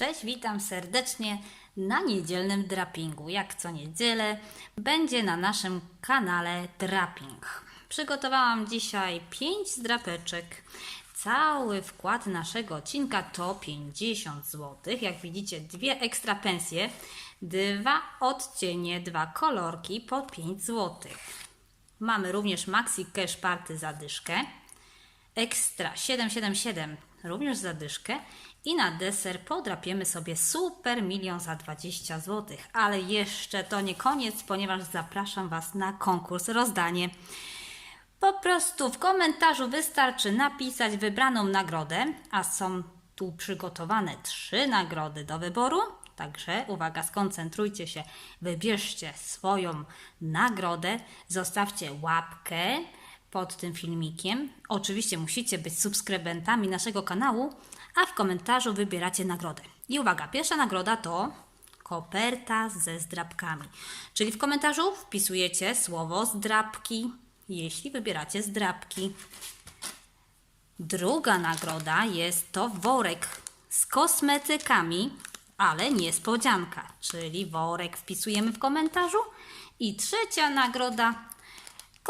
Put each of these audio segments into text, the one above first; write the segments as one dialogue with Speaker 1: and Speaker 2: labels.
Speaker 1: Cześć, witam serdecznie na niedzielnym drapingu. Jak co niedzielę będzie na naszym kanale Draping. Przygotowałam dzisiaj 5 zdrapeczek. Cały wkład naszego odcinka to 50 zł. Jak widzicie, dwie ekstra pensje, dwa odcienie, dwa kolorki po 5 zł. Mamy również Maxi Cash Party zadyszkę. Ekstra 777 również zadyszkę i na deser podrapiemy sobie super milion za 20 zł. Ale jeszcze to nie koniec, ponieważ zapraszam Was na konkurs rozdanie. Po prostu w komentarzu wystarczy napisać wybraną nagrodę, a są tu przygotowane trzy nagrody do wyboru. Także uwaga, skoncentrujcie się, wybierzcie swoją nagrodę, zostawcie łapkę pod tym filmikiem. Oczywiście musicie być subskrybentami naszego kanału, a w komentarzu wybieracie nagrodę. I uwaga, pierwsza nagroda to koperta ze zdrabkami. Czyli w komentarzu wpisujecie słowo zdrabki, jeśli wybieracie zdrabki. Druga nagroda jest to worek z kosmetykami, ale niespodzianka, czyli worek wpisujemy w komentarzu. I trzecia nagroda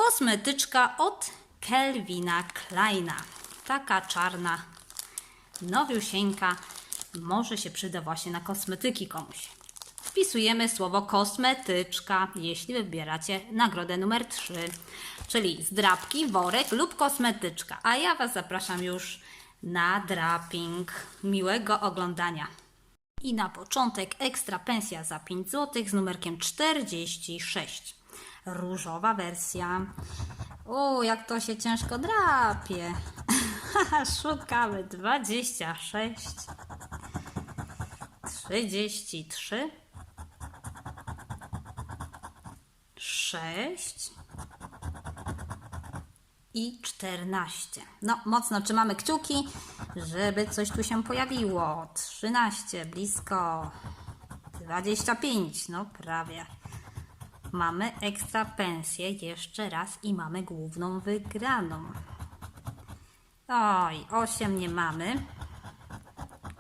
Speaker 1: kosmetyczka od Kelvina Kleina. Taka czarna, nowiusieńka, może się przyda właśnie na kosmetyki komuś. Wpisujemy słowo kosmetyczka, jeśli wybieracie nagrodę numer 3, czyli zdrabki, worek lub kosmetyczka. A ja Was zapraszam już na draping. Miłego oglądania. I na początek ekstra pensja za 5 zł z numerkiem 46. Różowa wersja. O, jak to się ciężko drapie. Szukamy 26, 33, 6 i 14. No, mocno trzymamy kciuki, żeby coś tu się pojawiło. 13, blisko. 25, no prawie. Mamy ekstra pensję jeszcze raz i mamy główną wygraną. Oj, 8 nie mamy.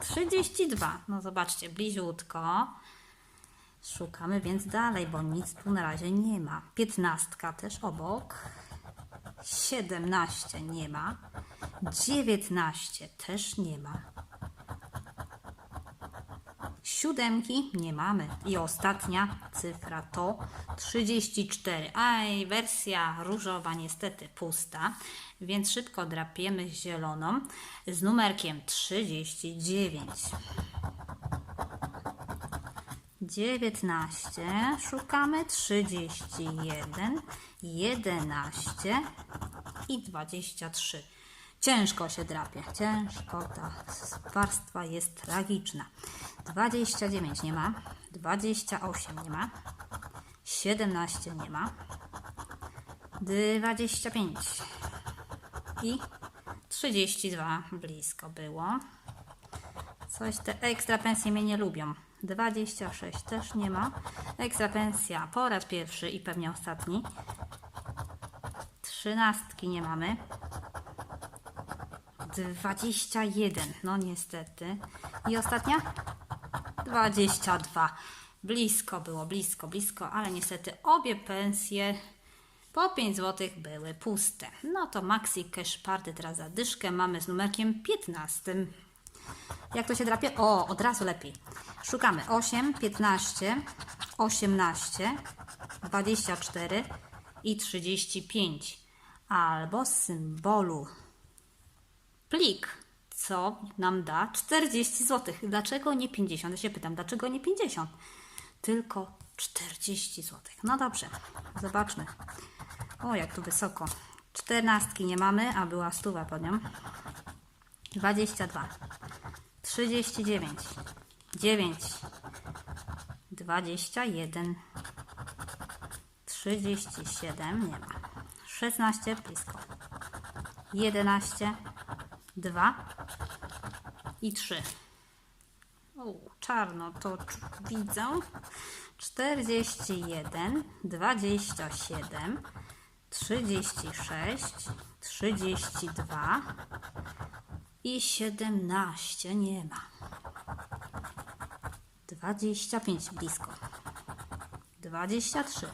Speaker 1: 32. No zobaczcie, bliziutko. Szukamy więc dalej, bo nic tu na razie nie ma. 15 też obok. 17 nie ma. 19 też nie ma. Siódemki nie mamy. I ostatnia cyfra to 34. Aj, wersja różowa niestety pusta, więc szybko drapiemy zieloną z numerkiem 39. 19, szukamy 31, 11 i 23. Ciężko się drapie, ciężko, ta warstwa jest tragiczna. 29 nie ma, 28 nie ma, 17 nie ma, 25 i 32 blisko było. Coś te ekstra pensje mnie nie lubią. 26 też nie ma. Ekstra pensja po raz pierwszy i pewnie ostatni. Trzynastki nie mamy. 21, no niestety. I ostatnia? 22. Blisko było, blisko, blisko, ale niestety obie pensje po 5 zł były puste. No to Maxi Cash Party teraz zadyszkę mamy z numerkiem 15. Jak to się drapie? O, od razu lepiej. Szukamy 8, 15, 18, 24 i 35. Albo symbolu plik, co nam da 40 zł. Dlaczego nie 50? Ja się pytam, dlaczego nie 50? Tylko 40 zł. No dobrze, zobaczmy. O, jak tu wysoko. 14 nie mamy, a była stuwa pod nią. 22, 39, 9, 21, 37 nie ma. 16 blisko. 11, 2 i 3. O, czarno to widzę. 41, 27, 36, 32 i 17 nie ma. 25 blisko. 23.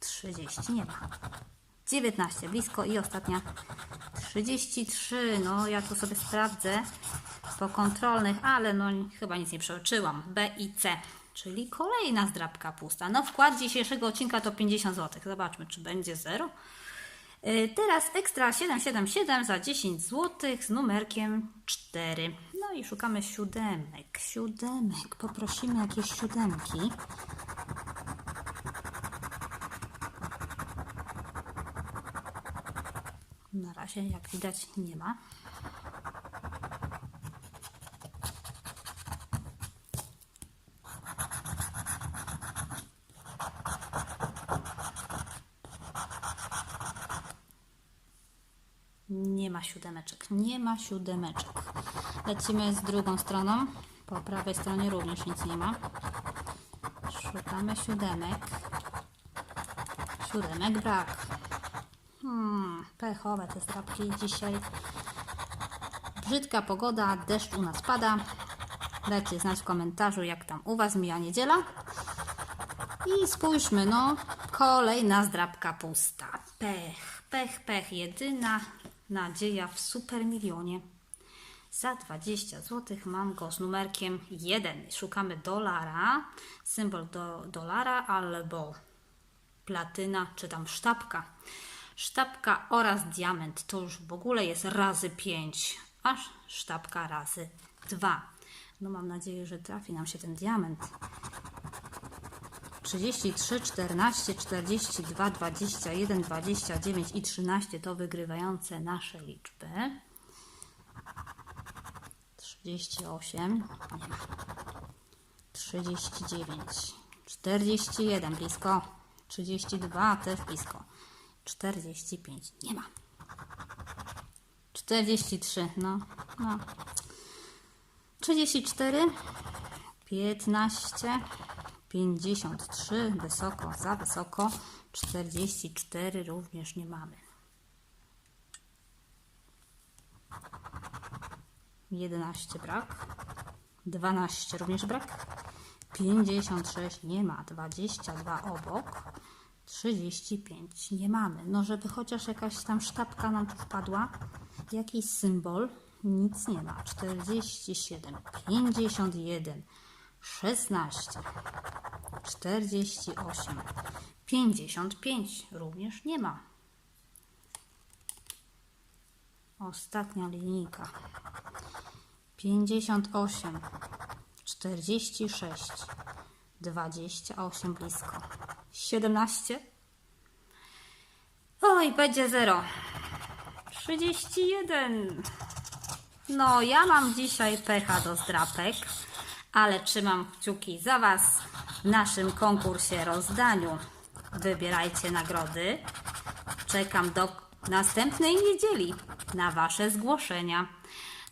Speaker 1: 30 nie ma. 19 blisko i ostatnia 33. No ja tu sobie sprawdzę po kontrolnych, ale no chyba nic nie przeoczyłam. B i C, czyli kolejna zdrabka pusta. No wkład dzisiejszego odcinka to 50 zł. Zobaczmy, czy będzie 0. Teraz ekstra 777 za 10 zł z numerkiem 4. No i szukamy siódemek. Siódemek. Poprosimy jakieś siódemki. Na jak widać, nie ma. Nie ma siódemeczek. Nie ma siódemeczek. Lecimy z drugą stroną. Po prawej stronie również nic nie ma. Szukamy siódemek. Siódemek brak. Hmm, pechowe te strapki dzisiaj. Brzydka pogoda, deszcz u nas pada. Dajcie znać w komentarzu, jak tam u Was mija niedziela. I spójrzmy, no, kolejna zdrabka pusta. Pech, pech, pech. Jedyna nadzieja w super milionie. Za 20 zł mam go z numerkiem 1. Szukamy dolara, symbol do dolara albo platyna, czy tam sztabka. Sztabka oraz diament to już w ogóle jest razy 5, aż sztabka razy 2. No mam nadzieję, że trafi nam się ten diament. 33, 14, 42, 21, 29 i 13 to wygrywające nasze liczby. 38, nie ma. 39, 41 blisko, 32 też blisko, 45 nie ma. 43, no, no. 34, 15, 53 wysoko, za wysoko, 44 również nie mamy. 11 brak, 12 również brak, 56 nie ma, 22 obok, 35 nie mamy. No żeby chociaż jakaś tam sztabka nam tu wpadła, jakiś symbol, nic nie ma. 47, 51, 16, 48, 55 również nie ma. Ostatnia linijka. 58, 46, 28 blisko. 17. Oj, będzie 0. 31. No, ja mam dzisiaj pecha do zdrapek, ale trzymam kciuki za Was w naszym konkursie rozdaniu. Wybierajcie nagrody. Czekam do następnej niedzieli na Wasze zgłoszenia.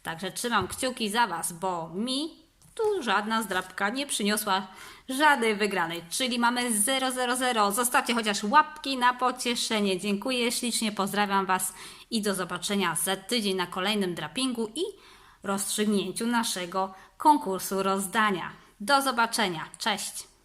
Speaker 1: Także trzymam kciuki za Was, bo mi tu żadna zdrabka nie przyniosła żadnej wygranej. Czyli mamy 000. Zostawcie chociaż łapki na pocieszenie. Dziękuję ślicznie, pozdrawiam Was i do zobaczenia za tydzień na kolejnym drapingu i rozstrzygnięciu naszego konkursu rozdania. Do zobaczenia. Cześć!